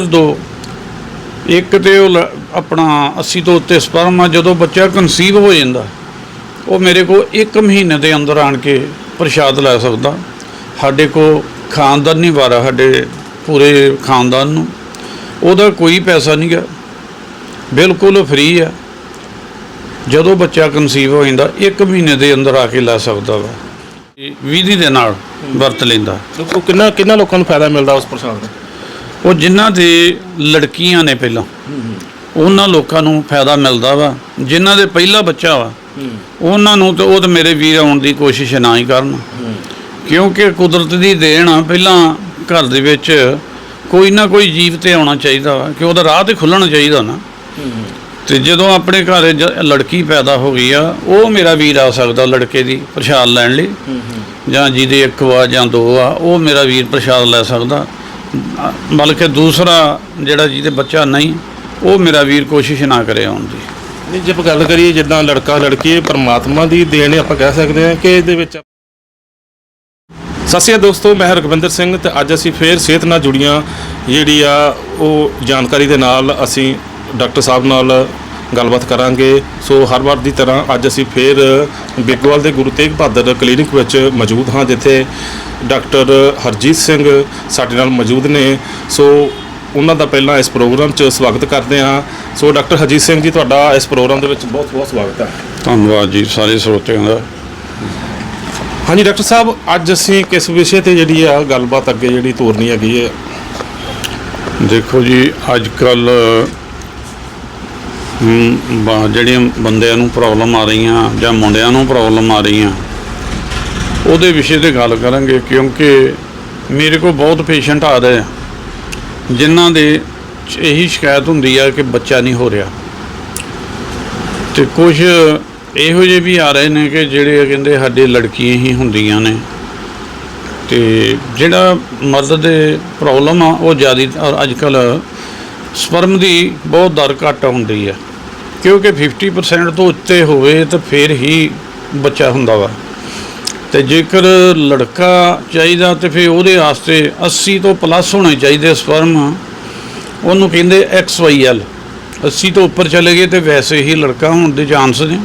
ਦੋ। ਇੱਕ ਤੇ ਉਹ ਲ- ਆਪਣਾ 80 ਤੋਂ ਉੱਤੇ ਸਪਰਮ ਆ, ਜਦੋਂ ਬੱਚਾ ਕਨਸੀਵ ਹੋ ਜਾਂਦਾ, ਉਹ ਮੇਰੇ ਕੋਲ 1 ਮਹੀਨੇ ਦੇ ਅੰਦਰ ਆਣ ਕੇ ਪ੍ਰਸ਼ਾਦ ਲੈ ਸਕਦਾ। ਸਾਡੇ ਕੋਲ ਨਹੀਂ ਵਾਰਾ, ਸਾਡੇ ਪੂਰੇ ਖਾਨਦਾਨ ਨੂੰ। ਉਹਦਾ ਕੋਈ ਪੈਸਾ ਨਹੀਂ ਗਾ। ਬਿਲਕੁਲ ਫ੍ਰੀ ਆ। ਜਦੋਂ ਬੱਚਾ ਕਨਸੀਵ ਹੋ ਜਾਂਦਾ 1 ਮਹੀਨੇ ਦੇ ਅੰਦਰ ਆ ਕੇ ਲੈ ਸਕਦਾ ਵਾ। ਵਿਧੀ ਦੇ ਨਾਲ ਵਰਤ ਲੈਂਦਾ। ਕਿੰਨਾ ਕਿੰਨਾ ਲੋਕਾਂ ਨੂੰ ਫਾਇਦਾ ਮਿਲਦਾ ਉਸ ਪ੍ਰਸ਼ਾਦ ਦਾ? ਉਹ ਜਿਨ੍ਹਾਂ ਦੇ ਲੜਕੀਆਂ ਨੇ ਪਹਿਲਾਂ, ਉਹਨਾਂ ਲੋਕਾਂ ਨੂੰ ਫਾਇਦਾ ਮਿਲਦਾ ਵਾ। ਜਿਨ੍ਹਾਂ ਦੇ ਪਹਿਲਾ ਬੱਚਾ ਵਾ, ਉਹਨਾਂ ਨੂੰ ਤੇ ਉਹ ਤੇ ਮੇਰੇ ਵੀਰ ਆਉਣ ਦੀ ਕੋਸ਼ਿਸ਼ ਨਾ ਹੀ ਕਰਨ। ਕਿਉਂਕਿ ਕੁਦਰਤ ਦੀ ਦੇਣ ਆ, ਪਹਿਲਾਂ ਘਰ ਦੇ ਵਿੱਚ ਕੋਈ ਨਾ ਕੋਈ ਜੀਵ ਤੇ ਆਉਣਾ ਚਾਹੀਦਾ ਵਾ, ਕਿ ਉਹਦਾ ਰਾਹ ਤੇ ਖੁੱਲਣਾ ਚਾਹੀਦਾ ਨਾ। ਤੇ ਜਦੋਂ ਆਪਣੇ ਘਰ ਲੜਕੀ ਪੈਦਾ ਹੋ ਗਈ ਆ, ਉਹ ਮੇਰਾ ਵੀਰ ਆ ਸਕਦਾ ਲੜਕੇ ਦੀ ਪ੍ਰਸ਼ਾਦ ਲੈਣ ਲਈ। ਜਾਂ ਜਿਹਦੇ ਇੱਕ ਵਾ ਜਾਂ ਦੋ ਆ, ਉਹ ਮੇਰਾ ਵੀਰ ਪ੍ਰਸ਼ਾਦ ਲੈ ਸਕਦਾ। ਬਲਕਿ ਦੂਸਰਾ ਜਿਹੜਾ ਜਿਹਦੇ ਬੱਚਾ ਨਹੀਂ, ਉਹ ਮੇਰਾ ਵੀਰ ਕੋਸ਼ਿਸ਼ ਨਾ ਕਰੇ ਆਉਣ ਦੀ। ਨਹੀਂ, ਜੇ ਆਪਾਂ ਗੱਲ ਕਰੀਏ ਜਿੱਦਾਂ ਲੜਕਾ ਲੜਕੀ ਪਰਮਾਤਮਾ ਦੀ ਦੇਣ ਹੈ, ਆਪਾਂ ਕਹਿ ਸਕਦੇ ਹਾਂ ਕਿ ਇਹਦੇ ਵਿੱਚ ਸਤਿ ਸ਼੍ਰੀ ਅਕਾਲ ਦੋਸਤੋ, ਮੈਂ ਰਗਵਿੰਦਰ ਸਿੰਘ ਤੇ ਅੱਜ ਅਸੀਂ ਫੇਰ ਸਿਹਤ ਨਾਲ ਜੁੜੀਆਂ। ਜਿਹੜੀ ਆ, ਉਹ ਜਾਣਕਾਰੀ ਦੇ ਨਾਲ ਅਸੀਂ ਡਾਕਟਰ ਸਾਹਿਬ ਨਾਲ ਗੱਲਬਾਤ ਕਰਾਂਗੇ। ਸੋ ਹਰ ਵਾਰ ਦੀ ਤਰ੍ਹਾਂ ਅੱਜ ਅਸੀਂ ਫੇਰ ਬਿੱਗਵਾਲ ਦੇ ਗੁਰੂ ਤੇਗ ਬਹਾਦਰ ਕਲੀਨਿਕ ਵਿੱਚ ਮੌਜੂਦ ਹਾਂ ਜਿੱਥੇ ਡਾਕਟਰ ਹਰਜੀਤ ਸਿੰਘ ਸਾਡੇ ਨਾਲ ਮੌਜੂਦ ਨੇ। ਸੋ ਉਹਨਾਂ ਦਾ ਪਹਿਲਾਂ ਇਸ ਪ੍ਰੋਗਰਾਮ 'ਚ ਸਵਾਗਤ ਕਰਦੇ ਹਾਂ। ਸੋ ਡਾਕਟਰ ਹਰਜੀਤ ਸਿੰਘ ਜੀ ਤੁਹਾਡਾ ਇਸ ਪ੍ਰੋਗਰਾਮ ਦੇ ਵਿੱਚ ਬਹੁਤ ਬਹੁਤ ਸਵਾਗਤ ਹੈ। ਧੰਨਵਾਦ ਜੀ ਸਾਰੇ ਸਰੋਤਿਆਂ ਦਾ। ਹਾਂਜੀ ਡਾਕਟਰ ਸਾਹਿਬ ਅੱਜ ਅਸੀਂ ਕਿਸ ਵਿਸ਼ੇ ਤੇ ਜਿਹੜੀ ਆ ਗੱਲਬਾਤ ਅੱਗੇ ਜਿਹੜੀ ਤੋਰਨੀ ਹੈਗੀ ਹੈ? ਦੇਖੋ ਜੀ ਅੱਜ ਕੱਲ ਜਿਹੜੀਆਂ ਬੰਦਿਆਂ ਨੂੰ ਪ੍ਰੋਬਲਮ ਆ ਰਹੀਆਂ ਜਾਂ ਮੁੰਡਿਆਂ ਨੂੰ ਪ੍ਰੋਬਲਮ ਆ ਰਹੀਆਂ, ਉਹਦੇ ਵਿਸ਼ੇ ਤੇ ਗੱਲ ਕਰਾਂਗੇ ਕਿਉਂਕਿ ਮੇਰੇ ਕੋਲ ਬਹੁਤ ਪੇਸ਼ੈਂਟ ਆ ਰਹੇ ਆ, ਜਿਨ੍ਹਾਂ ਦੇ ਇਹੀ ਸ਼ਿਕਾਇਤ ਹੁੰਦੀ ਆ ਕਿ ਬੱਚਾ ਨਹੀਂ ਹੋ ਰਿਹਾ। ਤੇ ਕੁਝ ਇਹੋ ਜਿਹੇ ਵੀ ਆ ਰਹੇ ਨੇ ਕਿ ਜਿਹੜੇ ਕਹਿੰਦੇ ਸਾਡੇ ਲੜਕੀਆਂ ਹੀ ਹੁੰਦੀਆਂ ਨੇ, ਤੇ ਜਿਹੜਾ ਮਰਦ ਦੇ ਪ੍ਰੋਬਲਮ ਆ, ਉਹ ਜ਼ਿਆਦਾ ਅੱਜ ਕੱਲ ਸਪਰਮ ਦੀ ਬਹੁਤ ਦਰ ਘੱਟ ਹੁੰਦੀ ਆ। ਕਿਉਂਕਿ 50% ਤੋਂ ਉੱਤੇ ਹੋਵੇ ਤਾਂ ਫਿਰ ਹੀ ਬੱਚਾ ਹੁੰਦਾ ਵਾ। ਤੇ ਜੇਕਰ ਲੜਕਾ ਚਾਹੀਦਾ ਤੇ ਫਿਰ ਉਹਦੇ ਵਾਸਤੇ 80 ਤੋਂ ਪਲੱਸ ਹੋਣੇ ਚਾਹੀਦੇ ਸਪਰਮ ਉਹਨੂੰ ਕਹਿੰਦੇ XYL 80 ਤੋਂ ਉੱਪਰ ਚਲੇ ਗਏ ਤੇ ਵੈਸੇ ਹੀ ਲੜਕਾ ਹੋਣ ਦੇ ਚਾਂਸ ਨੇ।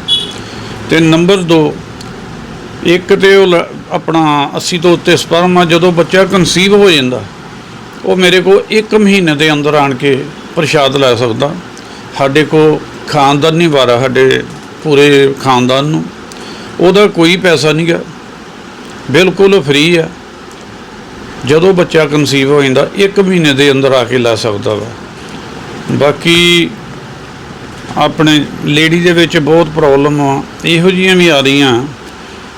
ਤੇ ਨੰਬਰ 2 ਇੱਕ ਤੇ ਉਹ ਲ- ਆਪਣਾ 80 ਤੋਂ ਉੱਤੇ ਸਪਰਮ ਆ, ਜਦੋਂ ਬੱਚਾ ਕਨਸੀਵ ਹੋ ਜਾਂਦਾ, ਉਹ ਮੇਰੇ ਕੋਲ 1 ਮਹੀਨੇ ਦੇ ਅੰਦਰ ਆਣ ਕੇ ਪ੍ਰਸ਼ਾਦ ਲੈ ਸਕਦਾ। ਸਾਡੇ ਕੋਲ ਖਾਨਦਾਨੀ ਵਾਰਾ ਸਾਡੇ ਪੂਰੇ ਖਾਨਦਾਨ ਨੂੰ। ਉਹਦਾ ਕੋਈ ਪੈਸਾ ਨਹੀਂ ਗਾ। ਬਿਲਕੁਲ ਫ੍ਰੀ ਆ। ਜਦੋਂ ਬੱਚਾ ਕਨਸੀਵ ਹੋ ਜਾਂਦਾ 1 ਮਹੀਨੇ ਦੇ ਅੰਦਰ ਆ ਕੇ ਲੈ ਸਕਦਾ ਵਾ। ਬਾਕੀ ਆਪਣੇ ਲੇਡੀ ਦੇ ਵਿੱਚ ਬਹੁਤ ਪ੍ਰੋਬਲਮ ਆ। ਇਹੋ ਜੀਆਂ ਵੀ ਆ ਰਹੀਆਂ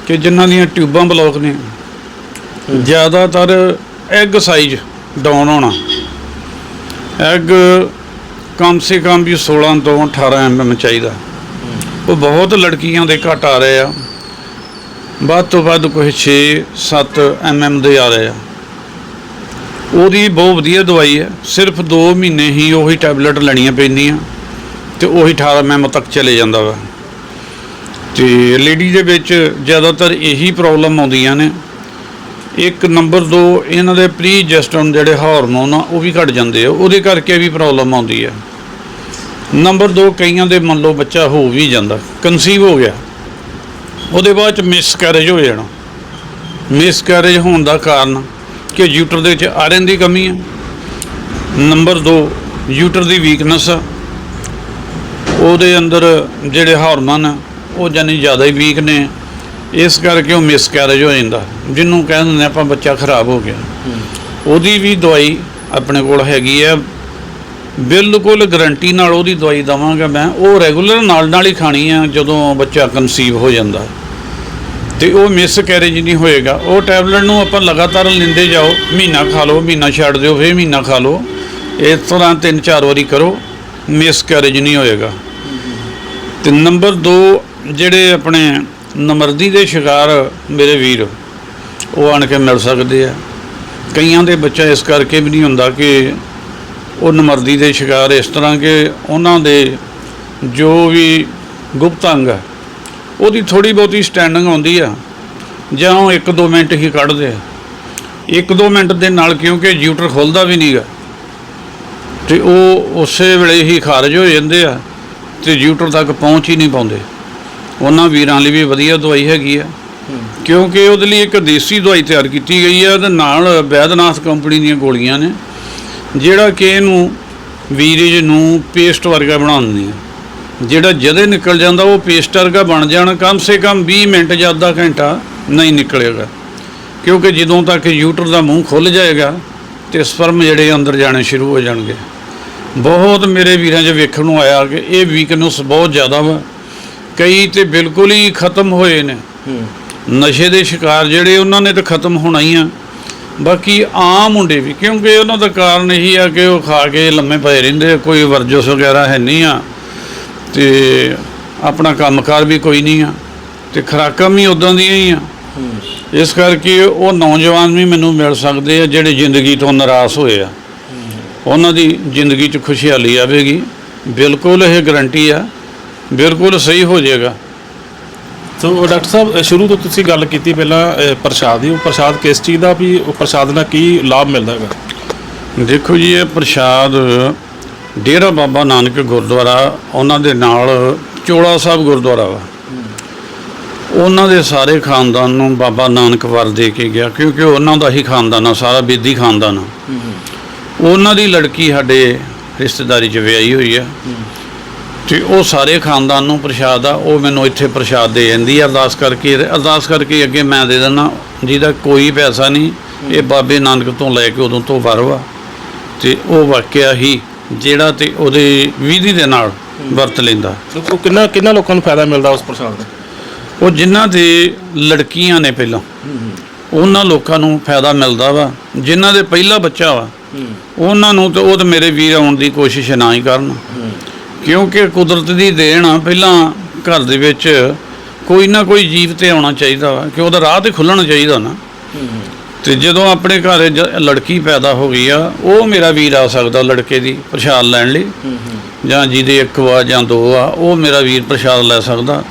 ਕਿ ਜਿਨ੍ਹਾਂ ਦੀਆਂ ਟਿਊਬਾਂ ਬਲੌਕ ਨੇ। ਜ਼ਿਆਦਾਤਰ ਐਗ ਸਾਈਜ਼ ਡਾਊਨ ਹੋਣਾ। ਐਗ ਕਮ ਸੇ ਕਮ ਵੀ 16 ਤੋਂ 18 ਐਮਐਮ ਚਾਹੀਦਾ। ਉਹ ਬਹੁਤ ਲੜਕੀਆਂ ਦੇ ਘਟ ਆ ਰਹੇ ਆ। ਵੱਧ ਤੋਂ ਵੱਧ ਕੋਈ 6 7 ਐਮਐਮ ਦੇ ਆ ਰਹੇ ਆ। ਉਹਦੀ ਬਹੁਤ ਵਧੀਆ ਦਵਾਈ ਹੈ। ਸਿਰਫ 2 ਮਹੀਨੇ ਹੀ ਉਹੀ ਟੈਬਲੇਟ ਲੈਣੀਆਂ ਪੈਂਦੀਆਂ ਤੇ ਉਹੀ 18 ਐਮਐਮ ਤੱਕ ਚਲੇ ਜਾਂਦਾ ਵਾ। ਤੇ ਲੇਡੀ ਦੇ ਵਿੱਚ ਜ਼ਿਆਦਾਤਰ ਇਹੀ ਪ੍ਰੋਬਲਮ ਆਉਂਦੀਆਂ ਨੇ। ਇੱਕ ਨੰਬਰ 2 ਇਹਨਾਂ ਦੇ ਪ੍ਰੀਜੈਸਟਰਨ ਜਿਹੜੇ ਹਾਰਮੋਨ ਆ, ਉਹ ਵੀ ਘਟ ਜਾਂਦੇ ਆ। ਉਹਦੇ ਕਰਕੇ ਵੀ ਪ੍ਰੋਬਲਮ ਆਉਂਦੀ ਹੈ ਨੰਬਰ 2 ਕਈਆਂ ਦੇ ਮੰਨ ਲਓ ਬੱਚਾ ਹੋ ਵੀ ਜਾਂਦਾ ਕਨਸੀਵ ਹੋ ਗਿਆ। ਉਹਦੇ ਬਾਅਦ ਚ ਮਿਸਕੈਰੇਜ ਹੋ ਜਾਣਾ। ਮਿਸਕੈਰੇਜ ਹੋਣ ਦਾ ਕਾਰਨ ਕਿ ਯੂਟਰ ਦੇ ਵਿੱਚ ਆਇਰਨ ਦੀ ਕਮੀ ਆ। ਨੰਬਰ 2 ਯੂਟਰ ਦੀ ਵੀਕਨੈਸ ਆ। ਉਹਦੇ ਅੰਦਰ ਜਿਹੜੇ ਹਾਰਮੋਨ ਆ, ਉਹ ਜਾਨੀ ਜ਼ਿਆਦਾ ਹੀ ਵੀਕ ਨੇ। ਇਸ ਕਰਕੇ ਉਹ ਮਿਸਕੈਰੇਜ ਹੋ ਜਾਂਦਾ। ਜਿਹਨੂੰ ਕਹਿ ਦਿੰਦੇ ਆਪਾਂ ਬੱਚਾ ਖਰਾਬ ਹੋ ਗਿਆ। ਉਹਦੀ ਵੀ ਦਵਾਈ ਆਪਣੇ ਕੋਲ ਹੈਗੀ ਹੈ ਬਿਲਕੁਲ ਗਰੰਟੀ ਨਾਲ ਉਹਦੀ ਦਵਾਈ ਦਵਾਂਗਾ ਮੈਂ। ਉਹ ਰੈਗੂਲਰ ਨਾਲ ਨਾਲ ਹੀ ਖਾਣੀ ਆ, ਜਦੋਂ ਬੱਚਾ ਕਨਸੀਵ ਹੋ ਜਾਂਦਾ। ਤੇ ਉਹ ਮਿਸ ਕੈਰੇਜ ਨਹੀਂ ਹੋਏਗਾ। ਉਹ ਟੈਬਲੇਟ ਨੂੰ ਆਪਾਂ ਲਗਾਤਾਰ ਲੈਂਦੇ ਜਾਓ। ਮਹੀਨਾ ਖਾ ਲਓ, ਮਹੀਨਾ ਛੱਡ ਦਿਓ, ਫੇਰ ਮਹੀਨਾ ਖਾ ਲਓ। ਇਸ ਤਰ੍ਹਾਂ ਤਿੰਨ ਚਾਰ ਵਾਰੀ ਕਰੋ। ਮਿਸ ਕੈਰੇਜ ਨਹੀਂ ਹੋਏਗਾ। ਤੇ ਨੰਬਰ 2 ਜਿਹੜੇ ਆਪਣੇ ਨਮਰਦੀ ਦੇ ਸ਼ਿਕਾਰ ਮੇਰੇ ਵੀਰ, ਉਹ ਆਣ ਕੇ ਮਿਲ ਸਕਦੇ ਆ। ਕਈਆਂ ਦੇ ਬੱਚਾ ਇਸ ਕਰਕੇ ਵੀ ਨਹੀਂ ਹੁੰਦਾ ਕਿ ਉਹ ਨਮਰਦੀ ਦੇ ਸ਼ਿਕਾਰ ਇਸ ਤਰ੍ਹਾਂ ਕਿ ਉਹਨਾਂ ਦੇ ਜੋ ਵੀ ਗੁਪਤ ਅੰਗ ਆ, ਉਹਦੀ ਥੋੜੀ ਬਹੁਤੀ ਸਟੈਂਡਿੰਗ ਆਉਂਦੀ ਆ, ਜਾਂ ਉਹ 1-2 ਮਿੰਟ ਹੀ ਕੱਢਦੇ ਆ। 1-2 ਮਿੰਟ ਦੇ ਨਾਲ ਕਿਉਂਕਿ ਜਿਊਟਰ ਖੁੱਲਦਾ ਵੀ ਨਹੀਂਗਾ ਤੇ ਉਹ ਉਸੇ ਵੇਲੇ ਹੀ ਖਾਰਜ ਹੋ ਜਾਂਦੇ ਆ, ਤੇ ਜਿਊਟਰ ਤੱਕ ਪਹੁੰਚ ਹੀ ਨਹੀਂ ਪਾਉਂਦੇ। ਉਹਨਾਂ ਵੀਰਾਂ ਲਈ ਵੀ ਵਧੀਆ ਦਵਾਈ ਹੈਗੀ ਆ। ਕਿਉਂਕਿ ਉਹਦੇ ਲਈ ਇੱਕ ਦੇਸੀ ਦਵਾਈ ਤਿਆਰ ਕੀਤੀ ਗਈ ਆ ਤੇ ਨਾਲ ਵੈਦਨਾਥ ਕੰਪਨੀ ਦੀਆਂ ਗੋਲੀਆਂ ਨੇ, ਜਿਹੜਾ ਕਿ ਇਹਨੂੰ ਵੀਰਜ ਨੂੰ ਪੇਸਟ ਵਰਗਾ ਬਣਾਉਂਦੀ ਆ। ਜਿਹੜਾ ਜਦੇ ਨਿਕਲ ਜਾਂਦਾ ਉਹ ਪੇਸਟ ਵਰਗਾ ਬਣ ਜਾਣ, ਕਮ ਸੇ ਕਮ 20 ਮਿੰਟ ਜਾਂ ਅੱਧਾ ਘੰਟਾ ਨਹੀਂ ਨਿਕਲੇਗਾ। ਕਿਉਂਕਿ ਜਦੋਂ ਤੱਕ ਯੂਟਰ ਦਾ ਮੂੰਹ ਖੁੱਲ ਜਾਏਗਾ ਤੇ ਸਪਰਮ ਜਿਹੜੇ ਅੰਦਰ ਜਾਣੇ ਸ਼ੁਰੂ ਹੋ ਜਾਣਗੇ। ਬਹੁਤ ਮੇਰੇ ਵੀਰਾਂ 'ਚ ਵੇਖਣ ਨੂੰ ਆਇਆ ਕਿ ਇਹ ਵੀਕਨੈਸ ਬਹੁਤ ਜ਼ਿਆਦਾ ਵਾ। ਕਈ ਤੇ ਬਿਲਕੁਲ ਹੀ ਖਤਮ ਹੋਏ ਨੇ। ਨਸ਼ੇ ਦੇ ਸ਼ਿਕਾਰ ਜਿਹੜੇ ਉਹਨਾਂ ਨੇ ਤਾਂ ਖਤਮ ਹੋਣਾ ਹੀ ਆ। ਬਾਕੀ ਆਮ ਮੁੰਡੇ ਵੀ ਕਿਉਂਕਿ ਉਹਨਾਂ ਦਾ ਕਾਰਨ ਇਹੀ ਆ ਕਿ ਉਹ ਖਾ ਕੇ ਲੰਮੇ ਪਏ ਰਹਿੰਦੇ ਕੋਈ ਵਰਜਸ ਵਗੈਰਾ ਹੈ ਨਹੀਂ ਆ। ਤੇ ਆਪਣਾ ਕੰਮਕਾਰ ਵੀ ਕੋਈ ਨਹੀਂ ਆ। ਤੇ ਖੁਰਾਕਾਂ ਵੀ ਉਦਾਂ ਦੀਆਂ ਹੀ ਆ। ਇਸ ਕਰਕੇ ਉਹ ਨੌਜਵਾਨ ਵੀ ਮੈਨੂੰ ਮਿਲ ਸਕਦੇ ਆ ਜਿਹੜੇ ਜ਼ਿੰਦਗੀ ਤੋਂ ਨਿਰਾਸ਼ ਹੋਏ ਆ। ਉਹਨਾਂ ਦੀ ਜ਼ਿੰਦਗੀ 'ਚ ਖੁਸ਼ਹਾਲੀ ਆਵੇਗੀ। ਬਿਲਕੁਲ ਇਹ ਗਰੰਟੀ ਆ ਬਿਲਕੁਲ ਸਹੀ ਹੋ ਜਾਏਗਾ। ਸੋ ਡਾਕਟਰ ਸਾਹਿਬ ਸ਼ੁਰੂ ਤੋਂ ਤੁਸੀਂ ਗੱਲ ਕੀਤੀ ਪਹਿਲਾਂ ਪ੍ਰਸ਼ਾਦ ਦੀ। ਉਹ ਪ੍ਰਸ਼ਾਦ ਕਿਸ ਚੀਜ਼ ਦਾ? ਵੀ ਉਹ ਪ੍ਰਸ਼ਾਦ ਨਾਲ ਕੀ ਲਾਭ ਮਿਲਦਾ ਹੈਗਾ? ਦੇਖੋ ਜੀ ਇਹ ਪ੍ਰਸ਼ਾਦ ਡੇਰਾ ਬਾਬਾ ਨਾਨਕ ਗੁਰਦੁਆਰਾ ਉਹਨਾਂ ਦੇ ਨਾਲ ਚੋਲਾ ਸਾਹਿਬ ਗੁਰਦੁਆਰਾ ਵਾ। ਉਹਨਾਂ ਦੇ ਸਾਰੇ ਖਾਨਦਾਨ ਨੂੰ ਬਾਬਾ ਨਾਨਕ ਵਰ ਦੇ ਕੇ ਗਿਆ ਕਿਉਂਕਿ ਉਹਨਾਂ ਦਾ ਹੀ ਖਾਨਦਾਨ ਆ ਸਾਰਾ ਬੇਦੀ ਖਾਨਦਾਨ ਆ। ਉਹਨਾਂ ਦੀ ਲੜਕੀ ਸਾਡੇ ਰਿਸ਼ਤੇਦਾਰੀ 'ਚ ਵਿਆਹੀ ਹੋਈ ਆ। ਤੇ ਉਹ ਸਾਰੇ ਖਾਨਦਾਨ ਨੂੰ ਪ੍ਰਸ਼ਾਦ ਆ ਉਹ ਮੈਨੂੰ ਇੱਥੇ ਪ੍ਰਸ਼ਾਦ ਦੇ ਜਾਂਦੀ ਆ ਅਰਦਾਸ ਕਰਕੇ। ਅਰਦਾਸ ਕਰਕੇ ਅੱਗੇ ਮੈਂ ਦੇ ਦਿੰਦਾ ਜਿਹਦਾ ਕੋਈ ਪੈਸਾ ਨਹੀਂ ਇਹ ਬਾਬੇ ਨਾਨਕ ਤੋਂ ਲੈ ਕੇ ਉਦੋਂ ਤੋਂ ਵਰਵਾ ਤੇ ਉਹ ਵਾਕਿਆ ਹੀ ਜਿਹੜਾ ਤੇ ਉਹਦੇ ਵਿਧੀ ਦੇ ਨਾਲ ਵਰਤ ਲੈਂਦਾ। ਉਹ ਕਿੰਨਾ ਕਿੰਨਾ ਲੋਕਾਂ ਨੂੰ ਫਾਇਦਾ ਮਿਲਦਾ ਉਸ ਪ੍ਰਸ਼ਾਦ ਦਾ? ਉਹ ਜਿਨ੍ਹਾਂ ਦੇ ਲੜਕੀਆਂ ਨੇ ਪਹਿਲਾਂ ਉਹਨਾਂ ਲੋਕਾਂ ਨੂੰ ਫਾਇਦਾ ਮਿਲਦਾ ਵਾ। ਜਿਨ੍ਹਾਂ ਦੇ ਪਹਿਲਾ ਬੱਚਾ ਵਾ ਉਹਨਾਂ ਨੂੰ ਤੇ ਉਹ ਤੇ ਮੇਰੇ ਵੀਰ ਆਉਣ ਦੀ ਕੋਸ਼ਿਸ਼ ਨਾ ਹੀ ਕਰਨ। ਕਿਉਂਕਿ ਕੁਦਰਤ ਦੀ ਦੇਣ ਆ ਪਹਿਲਾਂ ਘਰ ਦੇ ਵਿੱਚ ਕੋਈ ਨਾ ਕੋਈ ਜੀਵ ਤੇ ਆਉਣਾ ਚਾਹੀਦਾ ਵਾ ਕਿ ਉਹਦਾ ਰਾਹ ਤੇ ਖੁੱਲਣਾ ਚਾਹੀਦਾ ਨਾ। ਤੇ ਜਦੋਂ ਆਪਣੇ ਘਰ ਲੜਕੀ ਪੈਦਾ ਹੋ ਗਈ ਆ ਉਹ ਮੇਰਾ ਵੀਰ ਆ ਸਕਦਾ ਲੜਕੇ ਦੀ ਪ੍ਰਸ਼ਾਦ ਲੈਣ ਲਈ। ਜਾਂ ਜਿਹਦੇ ਇੱਕ ਵਾ ਜਾਂ ਦੋ ਆ ਉਹ ਮੇਰਾ ਵੀਰ ਪ੍ਰਸ਼ਾਦ ਲੈ ਸਕਦਾ।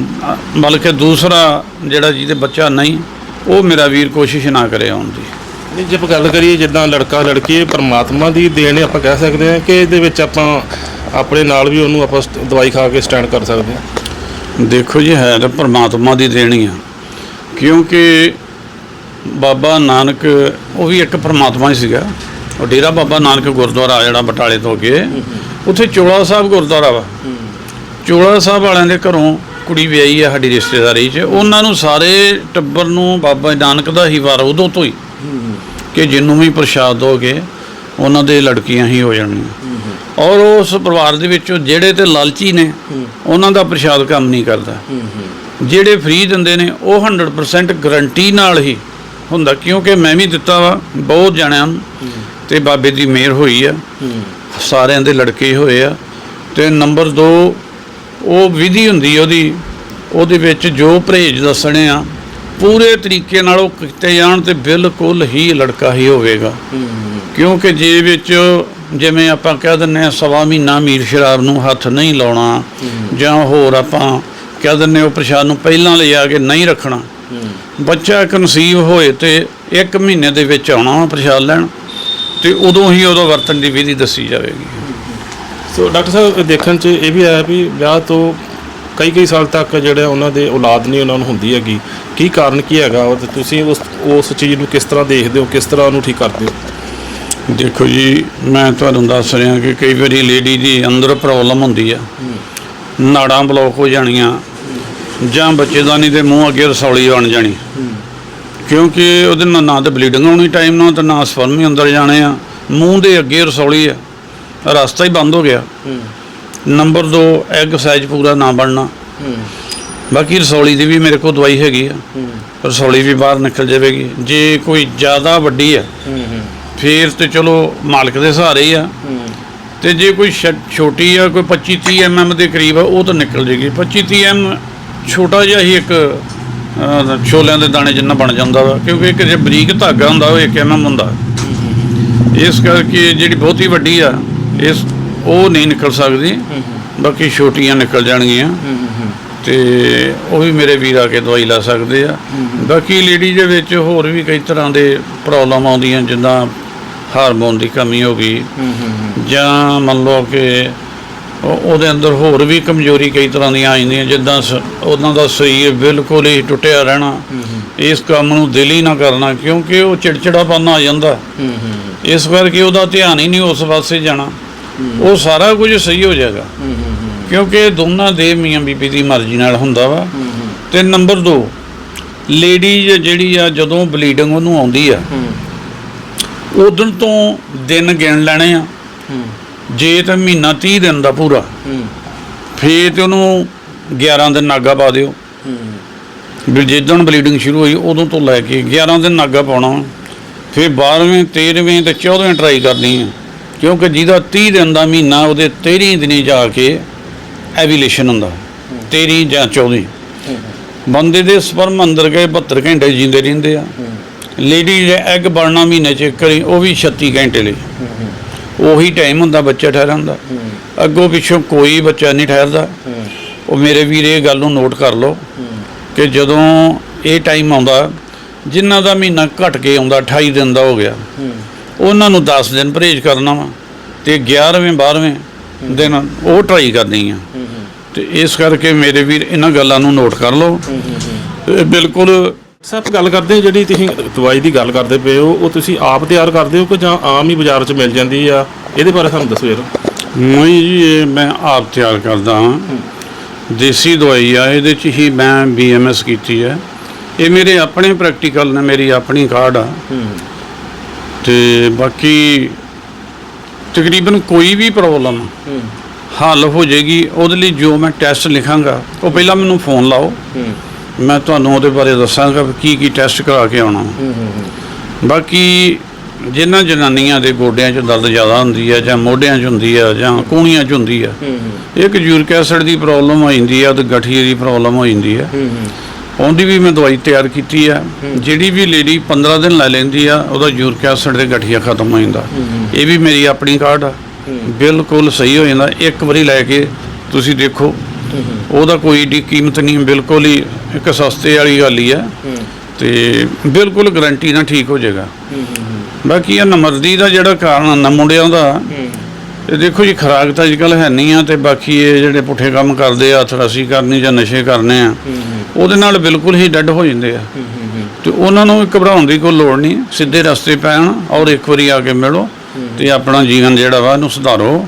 ਅ, ਬਲਕਿ ਦੂਸਰਾ ਜਿਹੜਾ ਜਿਹਦੇ ਬੱਚਾ ਨਹੀਂ ਉਹ ਮੇਰਾ ਵੀਰ ਕੋਸ਼ਿਸ਼ ਨਾ ਕਰੇ ਆਉਣ ਦੀ। ਨਹੀਂ ਜੇ ਆਪਾਂ ਗੱਲ ਕਰੀਏ ਜਿੱਦਾਂ ਲੜਕਾ ਲੜਕੀ ਪਰਮਾਤਮਾ ਦੀ ਦੇਣ ਆਪਾਂ ਕਹਿ ਸਕਦੇ ਹਾਂ ਕਿ ਇਹਦੇ ਵਿੱਚ ਆਪਾਂ ਆਪਣੇ ਨਾਲ ਵੀ ਉਹਨੂੰ ਆਪਾਂ ਸਟ- ਦਵਾਈ ਖਾ ਕੇ ਸਟੈਂਡ ਕਰ ਸਕਦੇ ਹਾਂ। ਦੇਖੋ ਜੀ ਹੈ ਤਾਂ ਪਰਮਾਤਮਾ ਦੀ ਦੇਣੀ ਆ। ਕਿਉਂਕਿ ਬਾਬਾ ਨਾਨਕ ਉਹ ਵੀ ਇੱਕ ਪਰਮਾਤਮਾ ਹੀ ਸੀਗਾ। ਉਹ ਡੇਰਾ ਬਾਬਾ ਨਾਨਕ ਗੁਰਦੁਆਰਾ ਜਿਹੜਾ ਬਟਾਲੇ ਤੋਂ ਅੱਗੇ ਉੱਥੇ ਚੋਲਾ ਸਾਹਿਬ ਗੁਰਦੁਆਰਾ ਵਾ। ਚੋਲਾ ਸਾਹਿਬ ਵਾਲਿਆਂ ਦੇ ਘਰੋਂ ਕੁੜੀ ਵਿਆਹੀ ਆ ਸਾਡੀ ਰਿਸ਼ਤੇਦਾਰੀ 'ਚ। ਉਹਨਾਂ ਨੂੰ ਸਾਰੇ ਟੱਬਰ ਨੂੰ ਬਾਬਾ ਨਾਨਕ ਦਾ ਹੀ ਵਾਰ ਉਦੋਂ ਤੋਂ ਹੀ। ਕਿ ਜਿੰਨੂੰ ਵੀ ਪ੍ਰਸ਼ਾਦ ਦੋਗੇ ਉਹਨਾਂ ਦੇ ਲੜਕੀਆਂ ਹੀ ਹੋ ਜਾਣਗੀਆਂ ਔਰ ਉਸ ਪਰਿਵਾਰ ਦੇ ਵਿੱਚੋਂ ਜਿਹੜੇ ਤੇ ਲਾਲਚੀ ਨੇ, ਉਹਨਾਂ ਦਾ ਪ੍ਰਸ਼ਾਦ ਕੰਮ ਨਹੀਂ ਕਰਦਾ। ਜਿਹੜੇ ਫ੍ਰੀ ਦਿੰਦੇ ਨੇ, ਉਹ 100% ਗਰੰਟੀ ਨਾਲ ਹੀ ਹੁੰਦਾ, ਕਿਉਂਕਿ ਮੈਂ ਵੀ ਦਿੱਤਾ ਵਾ, ਬਹੁਤ ਜਣਿਆਂ ਨੂੰ। ਤੇ ਬਾਬੇ ਦੀ ਮਿਹਰ ਹੋਈ ਆ। ਸਾਰਿਆਂ ਦੇ ਲੜਕੇ ਹੋਏ ਆ। ਤੇ ਨੰਬਰ 2 ਉਹ ਵਿਧੀ ਹੁੰਦੀ ਉਹਦੀ, ਉਹਦੇ ਵਿੱਚ ਜੋ ਪਰਹੇਜ ਦੱਸਣੇ ਆ ਪੂਰੇ ਤਰੀਕੇ ਨਾਲ ਉਹ ਕੀਤੇ ਜਾਣ ਤੇ ਬਿਲਕੁਲ ਹੀ ਲੜਕਾ ਹੀ ਹੋਵੇਗਾ। ਕਿਉਂਕਿ ਜੇ ਵਿੱਚ ਜਿਵੇਂ ਆਪਾਂ ਕਹਿ ਦਿੰਨੇ ਆ ਸਵਾ ਮਹੀਨਾ ਮੀਰ ਸ਼ਰਾਬ ਨੂੰ ਹੱਥ ਨਹੀਂ ਲਾਉਣਾ, ਜਾਂ ਹੋਰ ਆਪਾਂ ਕਹਿ ਦਿੰਨੇ ਉਹ ਪ੍ਰਸ਼ਾਦ ਨੂੰ ਪਹਿਲਾਂ ਲਿਆ ਕੇ ਨਹੀਂ ਰੱਖਣਾ, ਬੱਚਾ ਕਨਸੀਵ ਹੋਏ ਤੇ 1 ਮਹੀਨੇ ਦੇ ਵਿੱਚ ਆਉਣਾ ਵਾ ਪ੍ਰਸ਼ਾਦ ਲੈਣ ਤੇ ਉਦੋਂ ਹੀ ਉਹਦਾ ਵਰਤਨ ਦੀ ਵਿਧੀ ਦੱਸੀ ਜਾਵੇਗੀ। ਸੋ ਡਾਕਟਰ ਸਾਹਿਬ ਦੇਖਣ 'ਚ ਇਹ ਵੀ ਆਇਆ ਵੀ ਵਿਆਹ ਤੋਂ ਕਈ ਕਈ ਸਾਲ ਤੱਕ ਜਿਹੜਾ ਉਹਨਾਂ ਦੇ ਔਲਾਦ ਨਹੀਂ ਉਹਨਾਂ ਨੂੰ ਹੁੰਦੀ ਹੈਗੀ। ਕੀ ਕਾਰਨ ਕੀ ਹੈਗਾ ਉਹ ਤੇ ਤੁਸੀਂ ਉਸ ਉਸ ਚੀਜ਼ ਨੂੰ ਕਿਸ ਤਰ੍ਹਾਂ ਦੇਖਦੇ ਹੋ ਕਿਸ ਤਰ੍ਹਾਂ ਉਹਨੂੰ ਠੀਕ ਕਰਦੇ ਹੋ? ਦੇਖੋ ਜੀ ਮੈਂ ਤੁਹਾਨੂੰ ਦੱਸ ਰਿਹਾ ਕਿ ਕਈ ਵਾਰੀ ਲੇਡੀ ਦੀ ਅੰਦਰ ਪ੍ਰੋਬਲਮ ਹੁੰਦੀ ਆ। ਨਾੜਾਂ ਬਲੌਕ ਹੋ ਜਾਣੀਆਂ ਜਾਂ ਬੱਚੇਦਾਨੀ ਦੇ ਮੂੰਹ ਅੱਗੇ ਰਸੌਲੀ ਬਣ ਜਾਣੀ। ਕਿਉਂਕਿ ਉਹਦੇ ਨਾਲ ਨਾ ਤਾਂ ਬਲੀਡਿੰਗ ਆਉਣੀ ਟਾਈਮ ਨਾਲ ਤੇ ਨਾ ਸਪਰਮ ਹੀ ਅੰਦਰ ਜਾਣੇ ਆ। ਮੂੰਹ ਦੇ ਅੱਗੇ ਰਸੌਲੀ ਆ। ਰਸਤਾ ਹੀ ਬੰਦ ਹੋ ਗਿਆ। ਨੰਬਰ 2 ਐਗ ਸਾਈਜ਼ ਪੂਰਾ ਨਾ ਬਣਨਾ। ਬਾਕੀ ਰਸੌਲੀ ਦੀ ਵੀ ਮੇਰੇ ਕੋਲ ਦਵਾਈ ਹੈਗੀ ਆ। ਰਸੌਲੀ ਵੀ ਬਾਹਰ ਨਿਕਲ ਜਾਵੇਗੀ। ਜੇ ਕੋਈ ਜ਼ਿਆਦਾ ਵੱਡੀ ਆ ਫੇਰ ਤੇ ਚਲੋ ਮਾਲਕ ਦੇ ਸਹਾਰੇ ਹੀ ਆ। ਤੇ ਜੇ ਕੋਈ ਛੋਟੀ ਆ ਕੋਈ 25 30 ਐਮਐਮ ਦੇ ਕਰੀਬ ਆ ਉਹ ਤਾਂ ਨਿਕਲ ਜੇਗੀ। 25 30 ਐਮ ਛੋਟਾ ਜਿਹਾ ਹੀ ਇੱਕ ਛੋਲਿਆਂ ਦੇ ਦਾਣੇ ਜਿੰਨਾ ਬਣ ਜਾਂਦਾ ਵਾ ਕਿਉਂਕਿ ਇੱਕ ਜੇ ਬਰੀਕ ਧਾਗਾ ਹੁੰਦਾ ਉਹ 1 ਐਮਐਮ ਹੁੰਦਾ। ਇਸ ਕਰਕੇ ਜਿਹੜੀ ਬਹੁਤੀ ਵੱਡੀ ਆ ਇਸ ਉਹ ਨਹੀਂ ਨਿਕਲ ਸਕਦੀ। ਬਾਕੀ ਛੋਟੀਆਂ ਨਿਕਲ ਜਾਣਗੀਆਂ। ਤੇ ਉਹ ਵੀ ਮੇਰੇ ਵੀਰ ਆ ਕੇ ਦਵਾਈ ਲੈ ਸਕਦੇ ਆ। ਬਾਕੀ ਲੇਡੀ ਦੇ ਵਿੱਚ ਹੋਰ ਵੀ ਕਈ ਤਰ੍ਹਾਂ ਦੇ ਪ੍ਰੋਬਲਮ ਆਉਂਦੀਆਂ ਜਿੱਦਾਂ ਹਾਰਮੋਨ ਦੀ ਕਮੀ ਹੋ ਗਈ। ਜਾਂ ਮੰਨ ਲਓ ਕਿ ਉਹ- ਉਹਦੇ ਅੰਦਰ ਹੋਰ ਵੀ ਕਮਜ਼ੋਰੀ ਕਈ ਤਰ੍ਹਾਂ ਦੀਆਂ ਆ ਜਾਂਦੀਆਂ ਜਿੱਦਾਂ ਉਹਨਾਂ ਦਾ ਸਰੀਰ ਬਿਲਕੁਲ ਹੀ ਟੁੱਟਿਆ ਰਹਿਣਾ। ਇਸ ਕੰਮ ਨੂੰ ਦਿਲ ਹੀ ਨਾ ਕਰਨਾ ਕਿਉਂਕਿ ਉਹ ਚਿੜਚਿੜਾਪਨ ਆ ਜਾਂਦਾ। ਇਸ ਕਰਕੇ ਉਹਦਾ ਧਿਆਨ ਹੀ ਨਹੀਂ ਉਸ ਪਾਸੇ ਜਾਣਾ। ਉਹ ਸਾਰਾ ਕੁਝ ਸਹੀ ਹੋ ਜਾਏਗਾ। ਕਿਉਂਕਿ ਦੋਨਾਂ ਦੇ ਮੀਆਂ ਬੀਬੀ ਦੀ ਮਰਜ਼ੀ ਨਾਲ ਹੁੰਦਾ ਵਾ। ਤੇ ਨੰਬਰ 2 ਲੇਡੀ ਜਿਹੜੀ ਆ ਜਦੋਂ ਬਲੀਡਿੰਗ ਉਹਨੂੰ ਆਉਂਦੀ ਆ ਉਦੋਂ ਤੋਂ ਦਿਨ ਗਿਣ ਲੈਣੇ ਆ। ਜੇ ਤਾਂ ਮਹੀਨਾ 30 ਦਿਨ ਦਾ ਪੂਰਾ ਫੇਰ ਤੇ ਉਹਨੂੰ 11 ਦਿਨ ਨਾਗਾ ਪਾ ਦਿਓ। ਹੂੰ। ਵੀ ਜਿੱਦਣ ਬਲੀਡਿੰਗ ਸ਼ੁਰੂ ਹੋਈ ਉਦੋਂ ਤੋਂ ਲੈ ਕੇ 11 ਦਿਨ ਨਾਗਾ ਪਾਉਣਾ ਫਿਰ 12ਵੇਂ 13ਵੇਂ ਤੇ 14ਵੇਂ ਟਰਾਈ ਕਰਨੀ ਹੈ ਕਿਉਂਕਿ ਜਿਹਦਾ 30 ਦਿਨ ਦਾ ਮਹੀਨਾ, ਉਹਦੇ 13 ਦਿਨੇ ਜਾ ਕੇ ਐਵੀਲੇਸ਼ਨ ਹੁੰਦਾ। 13 ਜਾਂ 14 ਬੰਦੇ ਦੇ ਸਪਰਮ ਅੰਦਰ ਗਏ 72 ਘੰਟੇ ਜਿੰਦੇ ਰਹਿੰਦੇ ਆ। ਲੇਡੀ ਦੇ ਐਗ ਬਣਨਾ ਮਹੀਨੇ ਚ ਇੱਕ ਉਹ ਵੀ 36 ਘੰਟੇ ਲਈ। ਉਹੀ ਟਾਈਮ ਹੁੰਦਾ, ਬੱਚਾ ਠਹਿਰਨ ਦਾ ਅੱਗੋਂ ਪਿੱਛੋਂ ਕੋਈ ਬੱਚਾ ਨਹੀਂ ਠਹਿਰਦਾ। ਉਹ ਮੇਰੇ ਵੀਰ, ਇਹ ਗੱਲ ਨੂੰ ਨੋਟ ਕਰ ਲਓ ਕਿ ਜਦੋਂ ਇਹ ਟਾਈਮ ਆਉਂਦਾ ਜਿਨ੍ਹਾਂ ਦਾ ਮਹੀਨਾ ਘਟ ਕੇ ਆਉਂਦਾ 28 ਦਿਨ ਦਾ ਹੋ ਗਿਆ। ਉਹਨਾਂ ਨੂੰ 10 ਦਿਨ ਪਰਹੇਜ਼ ਕਰਨਾ ਵਾ ਤੇ 11ਵੇਂ 12ਵੇਂ ਦਿਨ ਉਹ ਟਰਾਈ ਕਰਨੀ ਆ। ਤੇ ਇਸ ਕਰਕੇ ਮੇਰੇ ਵੀਰ ਇਹਨਾਂ ਗੱਲਾਂ ਨੂੰ ਨੋਟ ਕਰ ਲਓ। ਬਿਲਕੁਲ ਸਭ ਗੱਲ ਕਰਦੇ ਹਾਂ ਜਿਹੜੀ ਤੁਸੀਂ ਦਵਾਈ ਦੀ ਗੱਲ ਕਰਦੇ ਪਏ ਹੋ ਉਹ ਤੁਸੀਂ ਆਪ ਤਿਆਰ ਕਰਦੇ ਹੋ ਕਿ ਜਾਂ ਆਮ ਹੀ ਬਾਜ਼ਾਰ 'ਚ ਮਿਲ ਜਾਂਦੀ ਆ? ਇਹਦੇ ਬਾਰੇ ਸਾਨੂੰ ਦੱਸੋ ਯਾਰ ਨਹੀਂ ਜੀ ਇਹ ਮੈਂ ਆਪ ਤਿਆਰ ਕਰਦਾ ਹਾਂ। ਦੇਸੀ ਦਵਾਈ ਆ ਇਹਦੇ ਚ ਹੀ ਮੈਂ ਬੀਐਮਐਸ ਕੀਤੀ ਹੈ। ਇਹ ਮੇਰੇ ਆਪਣੇ ਪ੍ਰੈਕਟੀਕਲ ਨੇ ਮੇਰੀ ਆਪਣੀ ਕਾਰਡ ਆ। ਤੇ ਬਾਕੀ ਤਕਰੀਬਨ ਕੋਈ ਵੀ ਪ੍ਰੋਬਲਮ ਹੱਲ ਹੋ ਜਾਏਗੀ ਉਹਦੇ ਲਈ ਜੋ ਮੈਂ ਟੈਸਟ ਲਿਖਾਂਗਾ ਉਹ ਪਹਿਲਾਂ ਮੈਨੂੰ ਫੋਨ ਲਾਓ। ਮੈਂ ਤੁਹਾਨੂੰ ਉਹਦੇ ਬਾਰੇ ਦੱਸਾਂਗਾ ਕੀ ਕੀ ਟੈਸਟ ਕਰਾ ਕੇ ਆਉਣਾ। ਬਾਕੀ ਜਿਨ੍ਹਾਂ ਜਨਾਨੀਆਂ ਦੇ ਗੋਡਿਆਂ 'ਚ ਦਰਦ ਜ਼ਿਆਦਾ ਹੁੰਦੀ ਹੈ ਜਾਂ ਮੋਢਿਆਂ 'ਚ ਹੁੰਦੀ ਹੈ ਜਾਂ ਕੂਣੀਆਂ 'ਚ ਹੁੰਦੀ ਹੈ ਇੱਕ ਯੂਰਿਕ ਐਸਿਡ ਦੀ ਪ੍ਰੋਬਲਮ ਹੋ ਜਾਂਦੀ ਹੈ ਤੇ ਗਠੀਏ ਦੀ ਪ੍ਰੋਬਲਮ ਹੋ ਜਾਂਦੀ ਹੈ। ਉਹਦੀ ਵੀ ਮੈਂ ਦਵਾਈ ਤਿਆਰ ਕੀਤੀ ਆ। ਜਿਹੜੀ ਵੀ ਲੇਡੀ 15 ਦਿਨ ਲੈ ਲੈਂਦੀ ਆ, ਉਹਦਾ ਯੂਰਿਕ ਐਸਿਡ ਦੇ ਗਠੀਆ ਖਤਮ ਹੋ ਜਾਂਦਾ। ਇਹ ਵੀ ਮੇਰੀ ਆਪਣੀ ਕਾਰਡ ਆ। ਬਿਲਕੁਲ ਸਹੀ ਹੋ ਜਾਂਦਾ। ਇੱਕ ਵਾਰੀ ਲੈ ਕੇ ਤੁਸੀਂ ਦੇਖੋ। ਉਹਦਾ ਕੋਈ ਏਡੀ ਕੀਮਤ ਨਹੀਂ, ਬਿਲਕੁਲ ਹੀ ਇੱਕ ਸਸਤੇ ਵਾਲੀ ਗੱਲ ਹੀ ਆ। ਤੇ ਬਿਲਕੁਲ ਗਾਰੰਟੀ ਨਾਲ ਠੀਕ ਹੋ ਜਾਏਗਾ। ਬਾਕੀ ਇਹ ਨਮਰਦੀ ਦਾ ਜਿਹੜਾ ਕਾਰਨ ਨਾ ਮੁੰਡਿਆਂ ਦਾ, ਇਹ ਦੇਖੋ ਜੀ, ਖਰਾਕ ਤਾਂ ਅੱਜਕੱਲ ਹੈ ਨਹੀਂ ਆ, ਤੇ ਬਾਕੀ ਇਹ ਜਿਹੜੇ ਪੁੱਠੇ ਕੰਮ ਕਰਦੇ ਆ ਥਰਾਸੀ ਕਰਨੀ ਜਾਂ ਨਸ਼ੇ ਕਰਨੇ ਆ ਉਹਦੇ ਨਾਲ ਬਿਲਕੁਲ ਹੀ ਡੈੱਡ ਹੋ ਜਾਂਦੇ ਆ। ਤੇ ਉਹਨਾਂ ਨੂੰ ਘਬਰਾਉਣ ਦੀ ਕੋਈ ਲੋੜ ਨਹੀਂ, ਸਿੱਧੇ ਰਸਤੇ ਪੈਣ ਔਰ ਇੱਕ ਵਾਰੀ ਆ ਕੇ ਮਿਲੋ ਤੇ ਆਪਣਾ ਜੀਵਨ ਜਿਹੜਾ ਵਾ ਉਹਨੂੰ ਸੁਧਾਰੋ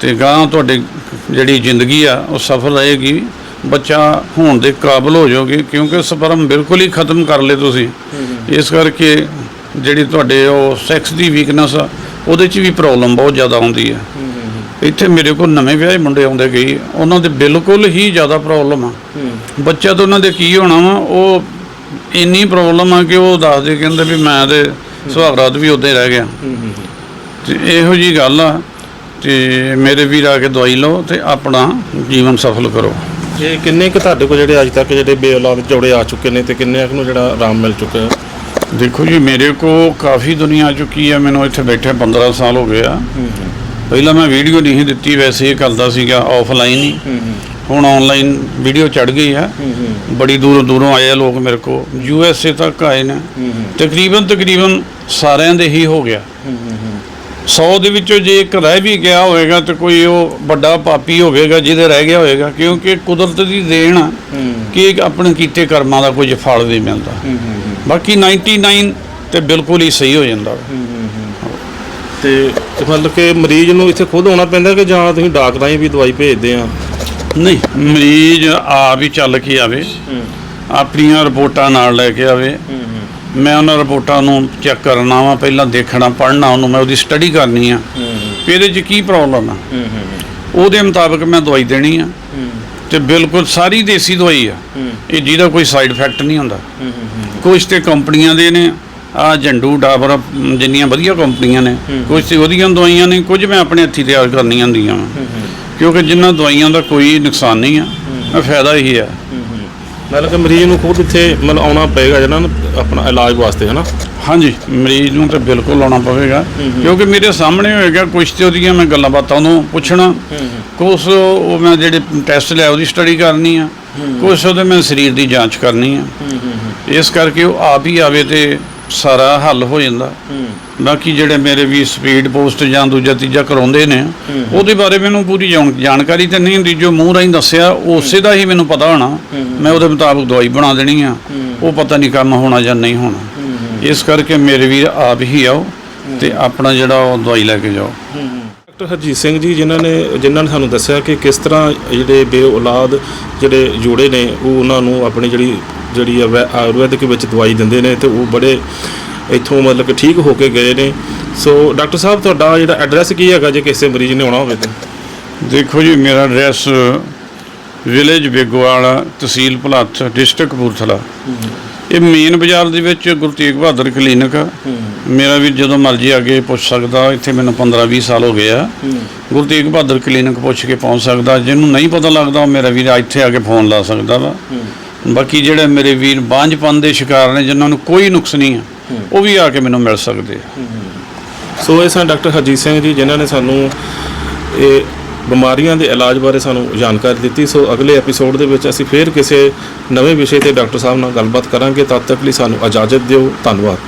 ਤੇ ਗਾਂ ਤੁਹਾਡੀ ਜਿਹੜੀ ਜ਼ਿੰਦਗੀ ਆ, ਉਹ ਸਫਲ ਰਹੇਗੀ। ਬੱਚਾ ਹੋਣ ਦੇ ਕਾਬਿਲ ਹੋ ਜਾਓਗੇ ਕਿਉਂਕਿ ਸਪਰਮ ਬਿਲਕੁਲ ਹੀ ਖਤਮ ਕਰ ਲਏ ਤੁਸੀਂ। ਇਸ ਕਰਕੇ ਜਿਹੜੀ ਤੁਹਾਡੇ ਉਹ ਸੈਕਸ ਦੀ ਵੀਕਨੈਸ ਆ, ਉਹਦੇ 'ਚ ਵੀ ਪ੍ਰੋਬਲਮ ਬਹੁਤ ਜ਼ਿਆਦਾ ਆਉਂਦੀ ਹੈ ਇੱਥੇ ਮੇਰੇ ਕੋਲ ਨਵੇਂ ਵਿਆਹੇ ਮੁੰਡੇ ਆਉਂਦੇ ਗਏ। ਉਹਨਾਂ ਦੇ ਬਿਲਕੁਲ ਹੀ ਜ਼ਿਆਦਾ ਪ੍ਰੋਬਲਮ ਆ। ਬੱਚਾ ਤਾਂ ਉਹਨਾਂ ਦੇ ਕੀ ਹੋਣਾ ਵਾ ਉਹ ਇੰਨੀ ਪ੍ਰੋਬਲਮ ਆ ਕਿ ਉਹ ਦੱਸਦੇ ਕਹਿੰਦੇ ਵੀ ਮੈਂ ਤੇ ਸੁਹਾਗਰਾਤ ਵੀ ਉੱਦਾਂ ਹੀ ਰਹਿ ਗਿਆ। ਤੇ ਇਹੋ ਜੀ ਗੱਲ ਆ ਤੇ ਮੇਰੇ ਵੀਰ ਆ ਕੇ ਦਵਾਈ ਲਓ ਤੇ ਆਪਣਾ ਜੀਵਨ ਸਫਲ ਕਰੋ। ਇਹ ਕਿੰਨੇ ਕੁ ਤੁਹਾਡੇ ਕੋਲ ਜਿਹੜੇ ਅੱਜ ਤੱਕ ਜਿਹੜੇ ਬੇਔਲਾਦ ਜੋੜੇ ਆ ਚੁੱਕੇ ਨੇ ਤੇ ਕਿੰਨੇ ਕੁ ਨੂੰ ਜਿਹੜਾ ਆਰਾਮ ਮਿਲ ਚੁੱਕਾ ਹੈ ਦੇਖੋ ਜੀ ਮੇਰੇ ਕੋ ਕਾਫੀ ਦੁਨੀਆ ਆ ਚੁੱਕੀ ਆ। ਮੈਨੂੰ ਇੱਥੇ ਬੈਠੇ 15 ਸਾਲ ਹੋ ਗਏ ਆ। ਪਹਿਲਾਂ ਮੈਂ ਵੀਡੀਓ ਨਹੀਂ ਸੀ ਦਿੱਤੀ ਵੈਸੇ ਇਹ ਕਰਦਾ ਸੀਗਾ ਆਫਲਾਈਨ ਹੀ। ਹੁਣ ਆਨਲਾਈਨ ਵੀਡੀਓ ਚੜ ਗਈ ਆ। ਬੜੀ ਦੂਰੋਂ ਦੂਰੋਂ ਆਏ ਆ ਲੋਕ ਮੇਰੇ ਕੋ ਯੂ ਐਸ ਏ ਤੱਕ ਆਏ ਨੇ। ਤਕਰੀਬਨ ਤਕਰੀਬਨ ਸਾਰਿਆਂ ਦੇ ਹੀ ਹੋ ਗਿਆ। 100 ਦੇ ਵਿੱਚੋਂ ਜੇ ਇੱਕ ਰਹਿ ਵੀ ਗਿਆ ਹੋਵੇਗਾ ਤੇ ਕੋਈ ਉਹ ਵੱਡਾ ਪਾਪੀ ਹੋਵੇਗਾ ਜਿਹਦੇ ਰਹਿ ਗਿਆ ਹੋਵੇਗਾ ਕਿਉਂਕਿ ਕੁਦਰਤ ਦੀ ਦੇਣ ਆ ਕਿ ਆਪਣੇ ਕੀਤੇ ਕਰਮਾਂ ਦਾ ਕੁਝ ਫਲ ਵੀ ਮਿਲਦਾ। ਬਾਕੀ 99 ਤੇ ਬਿਲਕੁਲ ਹੀ ਸਹੀ ਹੋ ਜਾਂਦਾ। ਤੇ ਮਤਲਬ ਕਿ ਮਰੀਜ਼ ਨੂੰ ਇੱਥੇ ਖੁਦ ਆਉਣਾ ਪੈਂਦਾ ਕਿ ਜਾਂ ਤੁਸੀਂ ਡਾਕ ਰਾਹੀਂ ਵੀ ਦਵਾਈ ਭੇਜਦੇ ਆ? ਨਹੀਂ, ਮਰੀਜ਼ ਆਪ ਹੀ ਚੱਲ ਕੇ ਆਵੇ, ਆਪਣੀਆਂ ਰਿਪੋਰਟਾਂ ਨਾਲ ਲੈ ਕੇ ਆਵੇ। ਮੈਂ ਉਹਨਾਂ ਰਿਪੋਰਟਾਂ ਨੂੰ ਚੈੱਕ ਕਰਨਾ ਵਾ, ਪਹਿਲਾਂ ਦੇਖਣਾ, ਪੜ੍ਹਨਾ ਉਹਨੂੰ, ਮੈਂ ਉਹਦੀ ਸਟੱਡੀ ਕਰਨੀ ਆ। ਕਿ ਇਹਦੇ 'ਚ ਕੀ ਪ੍ਰੋਬਲਮ ਆ? ਉਹਦੇ ਮੁਤਾਬਕ ਮੈਂ ਦਵਾਈ ਦੇਣੀ ਆ। ਤੇ ਬਿਲਕੁਲ ਸਾਰੀ ਦੇਸੀ ਦਵਾਈ ਆ। ਇਹ ਜਿਹਦਾ ਕੋਈ ਸਾਈਡ ਇਫੈਕਟ ਨਹੀਂ ਹੁੰਦਾ। ਕੁਝ ਤੇ ਕੰਪਨੀਆਂ ਦੇ ਨੇ। ਆ ਝੰਡੂ ਡਾਬਰ ਜਿੰਨੀਆਂ ਵਧੀਆ ਕੰਪਨੀਆਂ ਨੇ ਕੁਝ ਉਹਦੀਆਂ ਦਵਾਈਆਂ ਨੇ ਕੁਝ ਮੈਂ ਆਪਣੇ ਹੱਥੀਂ ਤਿਆਰ ਕਰਨੀਆਂ ਹੁੰਦੀਆਂ। ਕਿਉਂਕਿ ਜਿਨ੍ਹਾਂ ਦਵਾਈਆਂ ਦਾ ਕੋਈ ਨੁਕਸਾਨ ਨਹੀਂ ਆ ਫਾਇਦਾ ਹੀ ਆ। ਮਤਲਬ ਕਿ ਮਰੀਜ਼ ਨੂੰ ਖੁਦ ਇੱਥੇ ਮਤਲਬ ਆਉਣਾ ਪਏਗਾ ਜਿਹੜਾ ਨਾ ਆਪਣਾ ਇਲਾਜ ਵਾਸਤੇ ਹਨਾ? ਹਾਂਜੀ ਮਰੀਜ਼ ਨੂੰ ਤਾਂ ਬਿਲਕੁਲ ਆਉਣਾ ਪਵੇਗਾ। ਕਿਉਂਕਿ ਮੇਰੇ ਸਾਹਮਣੇ ਹੋਏਗਾ ਕੁਛ ਤੇ ਉਹਦੀਆਂ ਮੈਂ ਗੱਲਾਂ ਬਾਤਾਂ ਉਹਨੂੰ ਪੁੱਛਣਾ। ਕੁਛ ਉਹ ਮੈਂ ਜਿਹੜੇ ਟੈਸਟ ਲਿਆ ਉਹਦੀ ਸਟੱਡੀ ਕਰਨੀ ਆ। ਕੁਛ ਉਹਦੇ ਮੈਂ ਸਰੀਰ ਦੀ ਜਾਂਚ ਕਰਨੀ ਆ। ਇਸ ਕਰਕੇ ਉਹ ਆਪ ਹੀ ਆਵੇ ਤੇ ਸਾਰਾ ਹੱਲ ਹੋ ਜਾਂਦਾ। ਬਾਕੀ ਜਿਹੜੇ ਮੇਰੇ ਵੀ ਸਪੀਡ ਪੋਸਟ ਜਾਂ ਦੂਜਾ ਤੀਜਾ ਕਰਾਉਂਦੇ ਨੇ ਉਹਦੇ ਬਾਰੇ ਮੈਨੂੰ ਪੂਰੀ ਜਾਣ- ਜਾਣਕਾਰੀ ਤਾਂ ਨਹੀਂ ਹੁੰਦੀ। ਜੋ ਮੂੰਹ ਰਾਹੀਂ ਦੱਸਿਆ ਉਸੇ ਦਾ ਹੀ ਮੈਨੂੰ ਪਤਾ ਹੋਣਾ। ਮੈਂ ਉਹਦੇ ਮੁਤਾਬਕ ਦਵਾਈ ਬਣਾ ਦੇਣੀ ਆ। ਉਹ ਪਤਾ ਨਹੀਂ ਕੰਮ ਹੋਣਾ ਜਾਂ ਨਹੀਂ ਹੋਣਾ। ਇਸ ਕਰਕੇ ਮੇਰੇ ਵੀਰ ਆਪ ਹੀ ਆਓ ਤੇ ਆਪਣਾ ਜਿਹੜਾ ਉਹ ਦਵਾਈ ਲੈ ਕੇ ਜਾਓ। ਡਾਕਟਰ ਹਰਜੀਤ ਸਿੰਘ ਜੀ ਜਿਨ੍ਹਾਂ ਨੇ ਜਿਨ੍ਹਾਂ ਨੇ ਸਾਨੂੰ ਦੱਸਿਆ ਕਿ ਕਿਸ ਤਰ੍ਹਾਂ ਜਿਹੜੇ ਬੇ ਔਲਾਦ ਜਿਹੜੇ ਜੋੜੇ ਨੇ ਉਹ ਉਹਨਾਂ ਨੂੰ ਆਪਣੀ ਜਿਹੜੀ ਜਿਹੜੀ ਆ ਵੈ- ਆਯੁਰਵੈਦਿਕ ਵਿੱਚ ਦਵਾਈ ਦਿੰਦੇ ਨੇ ਤੇ ਉਹ ਬੜੇ ਇੱਥੋਂ ਮਤਲਬ ਕਿ ਠੀਕ ਹੋ ਕੇ ਗਏ ਨੇ। ਸੋ ਡਾਕਟਰ ਸਾਹਿਬ ਤੁਹਾਡਾ ਜਿਹੜਾ ਐਡਰੈਸ ਕੀ ਹੈਗਾ ਜੇ ਕਿਸੇ ਮਰੀਜ਼ ਨੇ ਆਉਣਾ ਹੋਵੇ ਤਾਂ? ਦੇਖੋ ਜੀ ਮੇਰਾ ਐਡਰੈਸ ਵਿਲੇਜ ਬੇਗੋਵਾਲ ਤਹਿਸੀਲ ਭਲੱਥ ਡਿਸਟ੍ਰਿਕਟ ਕਪੂਰਥਲਾ। ਇਹ ਮੇਨ ਬਾਜ਼ਾਰ ਦੇ ਵਿੱਚ ਗੁਰੂ ਤੇਗ ਬਹਾਦਰ ਕਲੀਨਿਕ ਆ। ਮੇਰਾ ਵੀ ਜਦੋਂ ਮਰਜ਼ੀ ਆ ਕੇ ਪੁੱਛ ਸਕਦਾ ਇੱਥੇ ਮੈਨੂੰ 15 20 ਸਾਲ ਹੋ ਗਏ ਆ। ਗੁਰੂ ਤੇਗ ਬਹਾਦਰ ਕਲੀਨਿਕ ਪੁੱਛ ਕੇ ਪਹੁੰਚ ਸਕਦਾ। ਜਿਹਨੂੰ ਨਹੀਂ ਪਤਾ ਲੱਗਦਾ ਉਹ ਮੇਰਾ ਵੀਰ ਇੱਥੇ ਆ ਕੇ ਫੋਨ ਲਾ ਸਕਦਾ ਵਾ। ਬਾਕੀ ਜਿਹੜੇ ਮੇਰੇ ਵੀਰ ਬਾਂਝਪਨ ਦੇ ਸ਼ਿਕਾਰ ਨੇ ਜਿਨ੍ਹਾਂ ਨੂੰ ਕੋਈ ਨੁਕਸ ਨਹੀਂ ਆ ਉਹ ਵੀ ਆ ਕੇ ਮੈਨੂੰ ਮਿਲ ਸਕਦੇ ਆ। ਸੋ ਇਹ ਸਨ ਡਾਕਟਰ ਹਰਜੀਤ ਸਿੰਘ ਜੀ ਜਿਨ੍ਹਾਂ ਨੇ ਸਾਨੂੰ ਇਹ ਬਿਮਾਰੀਆਂ ਦੇ ਇਲਾਜ ਬਾਰੇ ਸਾਨੂੰ ਜਾਣਕਾਰੀ ਦਿੱਤੀ। ਸੋ ਅਗਲੇ ਐਪੀਸੋਡ ਦੇ ਵਿੱਚ ਅਸੀਂ ਫੇਰ ਕਿਸੇ ਨਵੇਂ ਵਿਸ਼ੇ ਤੇ ਡਾਕਟਰ ਸਾਹਿਬ ਨਾਲ ਗੱਲਬਾਤ ਕਰਾਂਗੇ। ਤਦ ਤੱਕ ਲਈ ਸਾਨੂੰ ਇਜਾਜ਼ਤ ਦਿਓ। ਧੰਨਵਾਦ।